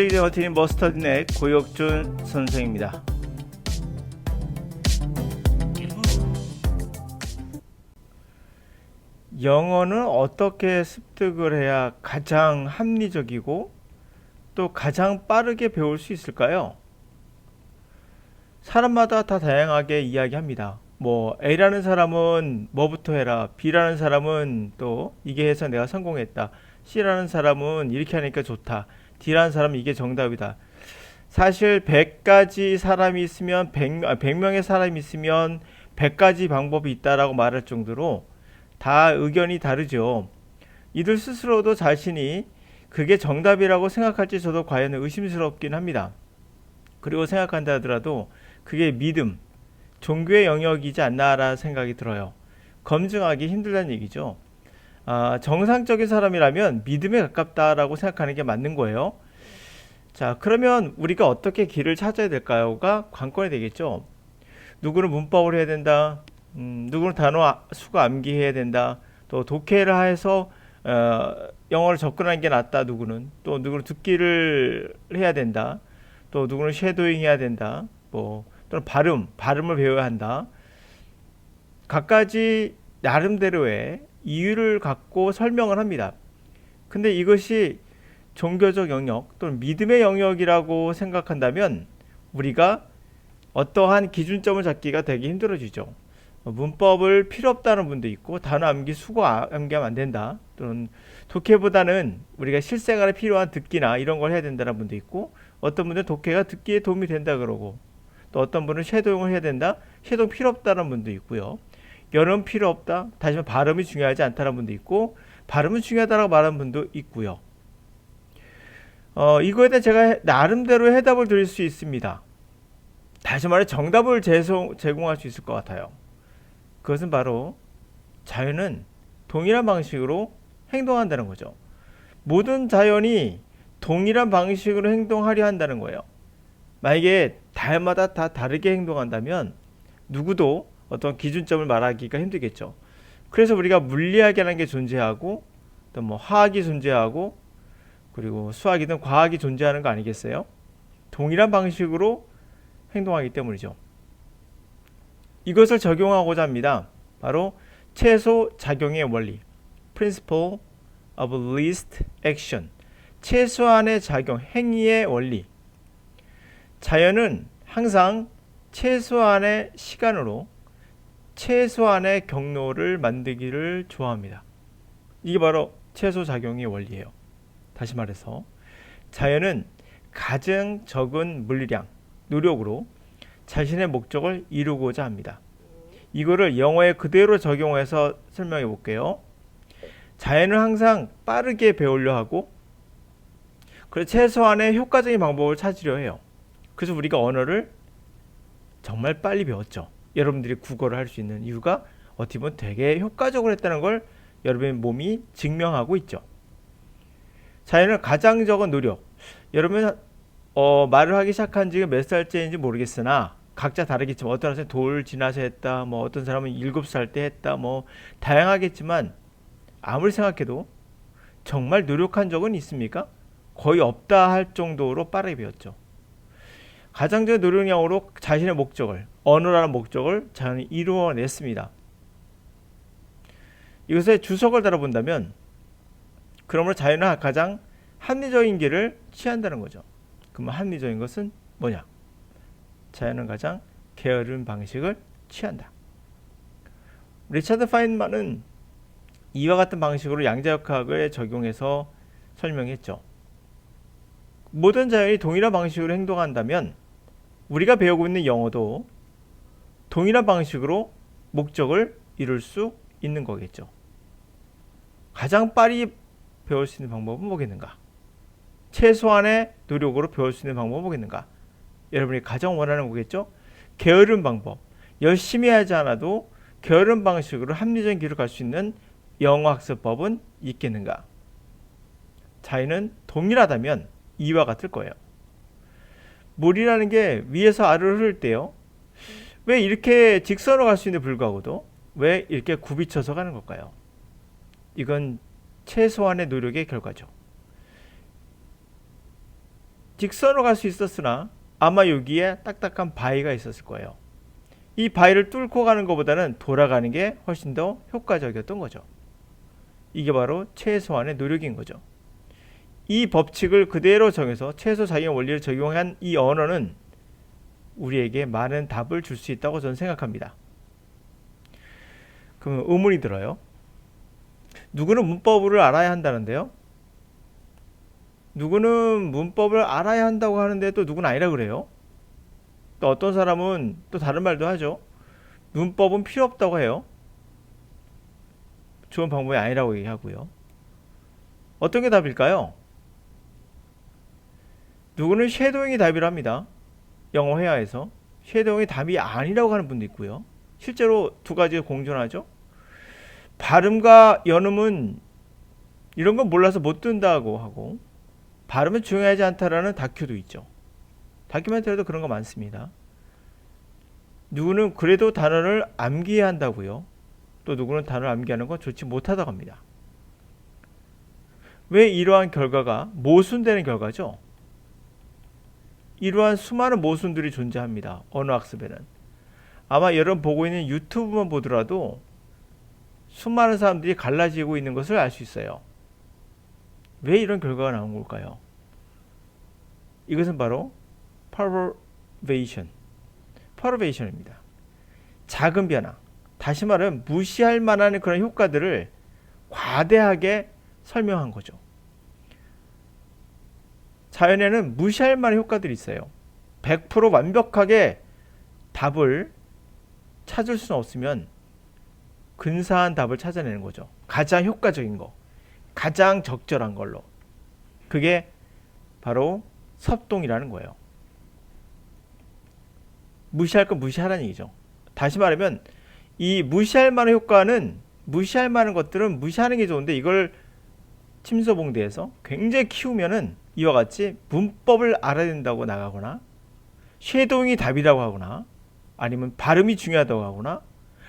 시리즈 버티는 머스터드넷 고혁준 선생입니다. 영어는 어떻게 습득을 해야 가장 합리적이고 또 가장 빠르게 배울 수 있을까요? 사람마다 다 다양하게 이야기합니다. 뭐 A라는 사람은 뭐부터 해라. B라는 사람은 또 이게 해서 내가 성공했다. C라는 사람은 이렇게 하니까 좋다. D라는 사람은 이게 정답이다. 사실 100가지 사람이 있으면 100, 아, 100명의 사람이 있으면 100가지 방법이 있다라고 말할 정도로 다 의견이 다르죠. 이들 스스로도 자신이 그게 정답이라고 생각할지 저도 과연 의심스럽긴 합니다. 그리고 생각한다 하더라도 그게 믿음, 종교의 영역이지 않나라는 생각이 들어요. 검증하기 힘들다는 얘기죠. 아, 정상적인 사람이라면 믿음에 가깝다라고 생각하는 게 맞는 거예요. 자, 그러면 우리가 어떻게 길을 찾아야 될까요?가 관건이 되겠죠. 누구는 문법을 해야 된다. 음, 누구는 단어 아- 수가 암기해야 된다. 또 독해를 해서 어, 영어를 접근하는 게 낫다. 누구는 또 누구는 듣기를 해야 된다. 또 누구는 쉐도잉 해야 된다. 뭐 또는 발음, 발음을 배워야 한다. 각가지 나름대로의 이유를 갖고 설명을 합니다. 근데 이것이 종교적 영역 또는 믿음의 영역이라고 생각한다면 우리가 어떠한 기준점을 잡기가 되게 힘들어지죠. 문법을 필요 없다는 분도 있고 단어 암기 수고 아- 암기하면 안 된다 또는 독해보다는 우리가 실생활에 필요한 듣기나 이런 걸 해야 된다는 분도 있고 어떤 분들은 독해가 듣기에 도움이 된다 그러고 또 어떤 분은 쉐도잉을 해야 된다 쉐도잉 필요 없다는 분도 있고요 연음 필요 없다 다시 말해 발음이 중요하지 않다는 분도 있고 발음은 중요하다고 말하는 분도 있고요 어, 이거에 대해 제가 해- 나름대로 해답을 드릴 수 있습니다 다시 말해 정답을 제공, 제공할 수 있을 것 같아요 그것은 바로 자연은 동일한 방식으로 행동한다는 거죠. 모든 자연이 동일한 방식으로 행동하려 한다는 거예요. 만약에 달마다 다 다르게 행동한다면 누구도 어떤 기준점을 말하기가 힘들겠죠. 그래서 우리가 물리학이라는 게 존재하고 또 뭐 화학이 존재하고 그리고 수학이든 과학이 존재하는 거 아니겠어요? 동일한 방식으로 행동하기 때문이죠. 이것을 적용하고자 합니다. 바로 최소 작용의 원리 Principle of Least Action 최소한의 작용, 행위의 원리 자연은 항상 최소한의 시간으로 최소한의 경로를 만들기를 좋아합니다. 이게 바로 최소 작용의 원리예요. 다시 말해서 자연은 가장 적은 물리량, 노력으로 자신의 목적을 이루고자 합니다. 이거를 영어에 그대로 적용해서 설명해 볼게요. 자연은 항상 빠르게 배우려 하고 그래서 최소한의 효과적인 방법을 찾으려 해요. 그래서 우리가 언어를 정말 빨리 배웠죠. 여러분들이 국어를 할 수 있는 이유가 어떻게 보면 되게 효과적으로 했다는 걸 여러분의 몸이 증명하고 있죠. 자연은 가장 적은 노력. 여러분 어, 말을 하기 시작한 지가 몇 살째인지 모르겠으나 각자 다르겠지만 어떤 사람은 돌 지나서 했다, 뭐 어떤 사람은 일곱 살 때 했다, 뭐 다양하겠지만 아무리 생각해도 정말 노력한 적은 있습니까? 거의 없다 할 정도로 빠르게 배웠죠. 가장 적은 노력량으로 자신의 목적을 언어라는 목적을 자연히 이루어냈습니다. 이것에 주석을 달아본다면 그러므로 자연은 가장 합리적인 길을 취한다는 거죠. 그러면 합리적인 것은 뭐냐? 자연은 가장 게으른 방식을 취한다. 리차드 파인만은 이와 같은 방식으로 양자역학을 적용해서 설명했죠. 모든 자연이 동일한 방식으로 행동한다면 우리가 배우고 있는 영어도 동일한 방식으로 목적을 이룰 수 있는 거겠죠. 가장 빨리 배울 수 있는 방법은 뭐겠는가? 최소한의 노력으로 배울 수 있는 방법은 뭐겠는가? 여러분이 가장 원하는 거겠죠? 게으른 방법. 열심히 하지 않아도 게으른 방식으로 합리적인 길을 갈 수 있는 영어 학습법은 있겠는가? 자연은 동일하다면 이와 같을 거예요. 물이라는 게 위에서 아래로 흐를 때요. 왜 이렇게 직선으로 갈 수 있는데 불구하고도 왜 이렇게 굽이쳐서 가는 걸까요? 이건 최소한의 노력의 결과죠. 직선으로 갈 수 있었으나 아마 여기에 딱딱한 바위가 있었을 거예요. 이 바위를 뚫고 가는 것보다는 돌아가는 게 훨씬 더 효과적이었던 거죠. 이게 바로 최소한의 노력인 거죠. 이 법칙을 그대로 정해서 최소 작용 원리를 적용한 이 언어는 우리에게 많은 답을 줄 수 있다고 저는 생각합니다. 그럼 의문이 들어요. 누구는 문법을 알아야 한다는데요? 누구는 문법을 알아야 한다고 하는데 또 누구는 아니라 그래요? 또 어떤 사람은 또 다른 말도 하죠. 문법은 필요 없다고 해요. 좋은 방법이 아니라고 얘기하고요. 어떤 게 답일까요? 누구는 쉐도잉이 답이랍니다. 영어 회화에서 쉐도잉이 답이 아니라고 하는 분도 있고요. 실제로 두 가지가 공존하죠. 발음과 연음은 이런 건 몰라서 못 든다고 하고 발음은 중요하지 않다라는 다큐도 있죠. 다큐멘터리도 그런 거 많습니다. 누구는 그래도 단어를 암기해야 한다고요. 또 누구는 단어를 암기하는 건 좋지 못하다고 합니다. 왜 이러한 결과가 모순되는 결과죠? 이러한 수많은 모순들이 존재합니다. 언어 학습에는. 아마 여러분 보고 있는 유튜브만 보더라도 수많은 사람들이 갈라지고 있는 것을 알 수 있어요. 왜 이런 결과가 나온 걸까요? 이것은 바로 perturbation, perturbation입니다. 작은 변화, 다시 말하면 무시할 만한 그런 효과들을 과대하게 설명한 거죠. 자연에는 무시할 만한 효과들이 있어요. 100% 완벽하게 답을 찾을 수는 없으면 근사한 답을 찾아내는 거죠. 가장 효과적인 거, 가장 적절한 걸로. 그게 바로 섭동이라는 거예요. 무시할 건 무시하라는 얘기죠. 다시 말하면 이 무시할 만한 효과는 무시할 만한 것들은 무시하는 게 좋은데 이걸 침소봉대에서 굉장히 키우면은 이와 같이 문법을 알아야 된다고 나가거나 쉐도잉이 답이라고 하거나 아니면 발음이 중요하다고 하거나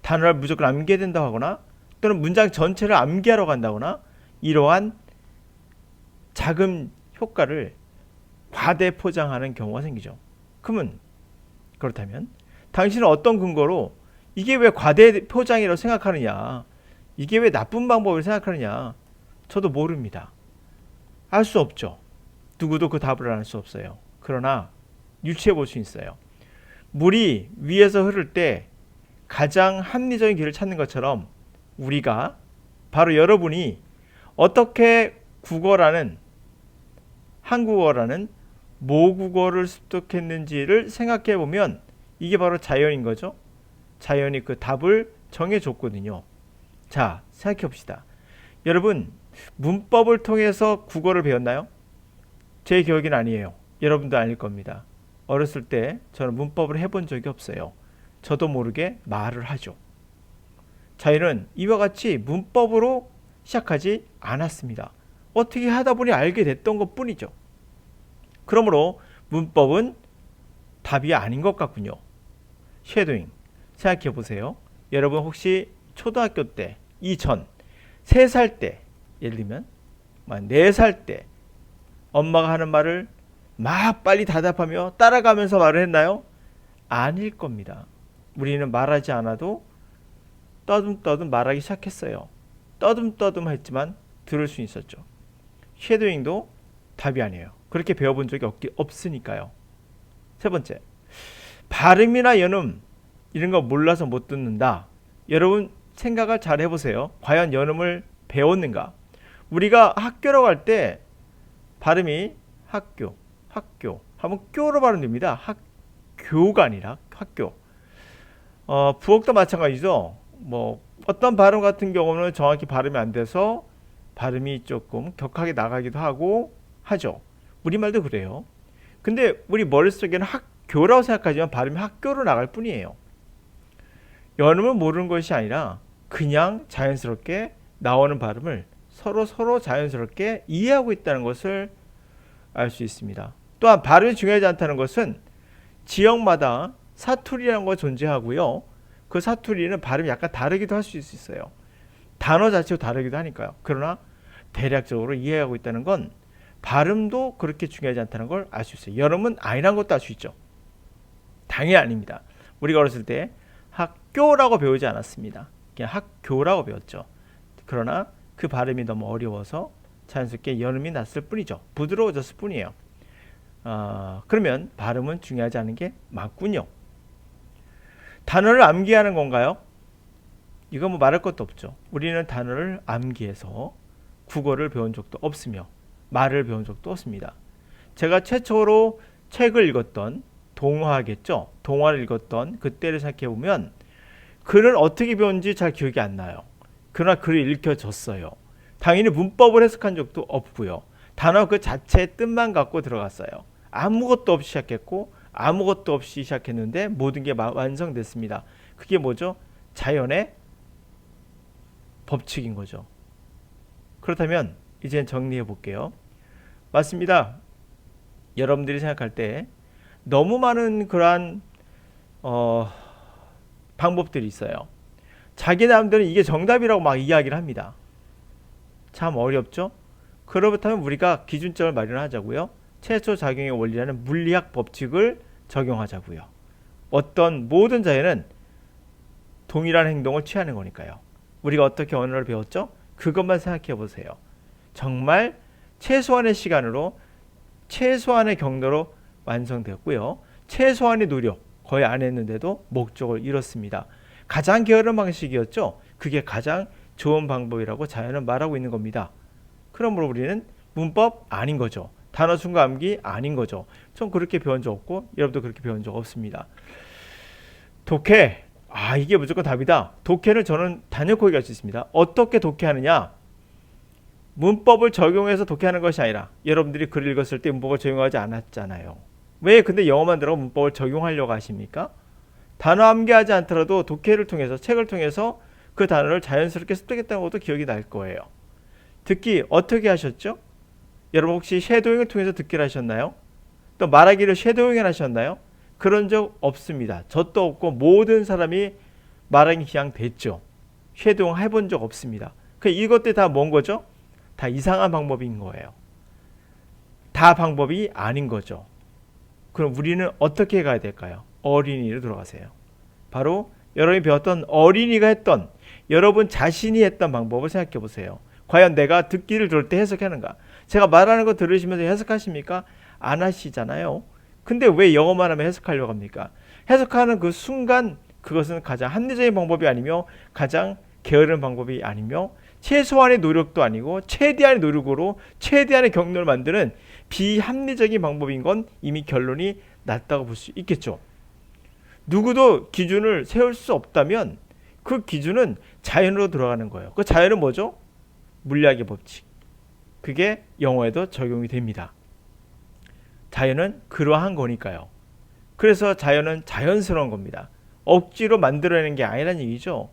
단어를 무조건 암기해야 된다고 하거나 또는 문장 전체를 암기하러 간다거나 이러한 작은 효과를 과대 포장하는 경우가 생기죠. 그러면 그렇다면 당신은 어떤 근거로 이게 왜 과대 포장이라고 생각하느냐? 이게 왜 나쁜 방법을 생각하느냐? 저도 모릅니다. 알 수 없죠. 누구도 그 답을 알 수 없어요. 그러나 유추해 볼 수 있어요. 물이 위에서 흐를 때 가장 합리적인 길을 찾는 것처럼 우리가 바로 여러분이 어떻게 국어라는 한국어라는 모국어를 습득했는지를 생각해 보면 이게 바로 자연인 거죠. 자연이 그 답을 정해 줬거든요. 자, 생각해 봅시다. 여러분, 문법을 통해서 국어를 배웠나요? 제 기억은 아니에요. 여러분도 아닐 겁니다. 어렸을 때 저는 문법을 해본 적이 없어요. 저도 모르게 말을 하죠. 자연은 이와 같이 문법으로 시작하지 않았습니다. 어떻게 하다 보니 알게 됐던 것 뿐이죠. 그러므로 문법은 답이 아닌 것 같군요. 쉐도잉 생각해 보세요. 여러분 혹시 초등학교 때 이전 3살 때 예를 들면 4살 때 엄마가 하는 말을 막 빨리 대답하며 따라가면서 말을 했나요? 아닐 겁니다. 우리는 말하지 않아도 떠듬떠듬 말하기 시작했어요. 떠듬떠듬 했지만 들을 수 있었죠. 쉐도잉도 답이 아니에요. 그렇게 배워본 적이 없기, 없으니까요. 세 번째, 발음이나 연음 이런 거 몰라서 못 듣는다. 여러분 생각을 잘 해보세요. 과연 연음을 배웠는가? 우리가 학교로 갈 때 발음이 학교, 학교 하면 교로 발음됩니다. 학교가 아니라 학교. 어, 부엌도 마찬가지죠. 뭐 어떤 발음 같은 경우는 정확히 발음이 안 돼서 발음이 조금 격하게 나가기도 하고 하죠. 우리말도 그래요. 근데 우리 머릿속에는 학교라고 생각하지만 발음이 학교로 나갈 뿐이에요. 연음을 모르는 것이 아니라 그냥 자연스럽게 나오는 발음을 서로 서로 자연스럽게 이해하고 있다는 것을 알 수 있습니다. 또한 발음이 중요하지 않다는 것은 지역마다 사투리라는 거 존재하고요. 그 사투리는 발음이 약간 다르기도 할 수 있어요. 단어 자체도 다르기도 하니까요. 그러나 대략적으로 이해하고 있다는 건 발음도 그렇게 중요하지 않다는 걸 알 수 있어요. 여름은 아니란 것도 알 수 있죠. 당연히 아닙니다. 우리가 어렸을 때 학교라고 배우지 않았습니다. 그냥 학교라고 배웠죠. 그러나 그 발음이 너무 어려워서 자연스럽게 여름이 났을 뿐이죠. 부드러워졌을 뿐이에요. 아, 그러면 발음은 중요하지 않은 게 맞군요. 단어를 암기하는 건가요? 이거 뭐 말할 것도 없죠. 우리는 단어를 암기해서 국어를 배운 적도 없으며 말을 배운 적도 없습니다. 제가 최초로 책을 읽었던 동화겠죠. 동화를 읽었던 그때를 생각해 보면 글을 어떻게 배운지 잘 기억이 안 나요. 그러나 글이 읽혀졌어요. 당연히 문법을 해석한 적도 없고요. 단어 그 자체의 뜻만 갖고 들어갔어요. 아무것도 없이 시작했고 아무것도 없이 시작했는데 모든 게 마- 완성됐습니다. 그게 뭐죠? 자연의 법칙인 거죠. 그렇다면 이제 정리해 볼게요. 맞습니다. 여러분들이 생각할 때 너무 많은 그러한 어, 방법들이 있어요. 자기 나름대로 이게 정답이라고 막 이야기를 합니다. 참 어렵죠? 그렇다면 우리가 기준점을 마련하자고요. 최초 작용의 원리라는 물리학 법칙을 적용하자고요. 어떤 모든 자연은 동일한 행동을 취하는 거니까요. 우리가 어떻게 언어를 배웠죠? 그것만 생각해 보세요. 정말 최소한의 시간으로 최소한의 경로로 완성되었고요. 최소한의 노력 거의 안 했는데도 목적을 이뤘습니다. 가장 게으른 방식이었죠. 그게 가장 좋은 방법이라고 자연은 말하고 있는 겁니다. 그러므로 우리는 문법 아닌 거죠. 단어 순과 암기 아닌 거죠. 전 그렇게 배운 적 없고 여러분도 그렇게 배운 적 없습니다. 독해 아 이게 무조건 답이다. 독해를 저는 단연코 얘기할 수 있습니다. 어떻게 독해하느냐? 문법을 적용해서 독해하는 것이 아니라 여러분들이 글을 읽었을 때 문법을 적용하지 않았잖아요. 왜 근데 영어만 들어 문법을 적용하려고 하십니까? 단어 암기하지 않더라도 독해를 통해서 책을 통해서 그 단어를 자연스럽게 습득했다는 것도 기억이 날 거예요. 듣기 어떻게 하셨죠? 여러분 혹시 쉐도잉을 통해서 듣기를 하셨나요? 또 말하기를 쉐도잉을 하셨나요? 그런 적 없습니다. 저도 없고 모든 사람이 말하기 그냥 됐죠. 쉐도잉 해본 적 없습니다. 그 이것들 다 뭔 거죠? 다 이상한 방법인 거예요. 다 방법이 아닌 거죠. 그럼 우리는 어떻게 가야 될까요? 어린이로 돌아가세요. 바로 여러분이 배웠던 어린이가 했던 여러분 자신이 했던 방법을 생각해 보세요. 과연 내가 듣기를 들을 때 해석하는가? 제가 말하는 거 들으시면서 해석하십니까? 안 하시잖아요. 근데 왜 영어만 하면 해석하려고 합니까? 해석하는 그 순간 그것은 가장 합리적인 방법이 아니며 가장 게으른 방법이 아니며 최소한의 노력도 아니고 최대한의 노력으로 최대한의 경로를 만드는 비합리적인 방법인 건 이미 결론이 났다고 볼 수 있겠죠. 누구도 기준을 세울 수 없다면 그 기준은 자연으로 들어가는 거예요. 그 자연은 뭐죠? 물리학의 법칙. 그게 영어에도 적용이 됩니다. 자연은 그러한 거니까요. 그래서 자연은 자연스러운 겁니다. 억지로 만들어내는 게 아니라는 얘기죠.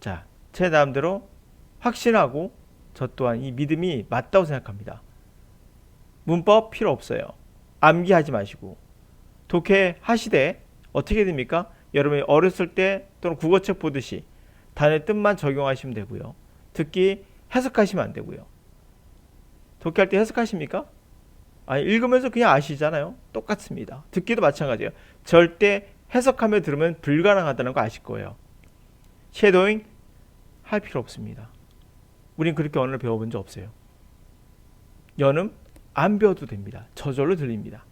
자, 제 나름대로 확신하고 저 또한 이 믿음이 맞다고 생각합니다. 문법 필요 없어요. 암기하지 마시고 독해 하시되 어떻게 됩니까? 여러분이 어렸을 때 또는 국어책 보듯이 단의 뜻만 적용하시면 되고요. 듣기 해석하시면 안 되고요. 독해할 때 해석하십니까? 아니 읽으면서 그냥 아시잖아요. 똑같습니다. 듣기도 마찬가지예요. 절대 해석하며 들으면 불가능하다는 거 아실 거예요. 쉐도잉 할 필요 없습니다. 우린 그렇게 언어를 배워본 적 없어요. 연음 안 배워도 됩니다. 저절로 들립니다.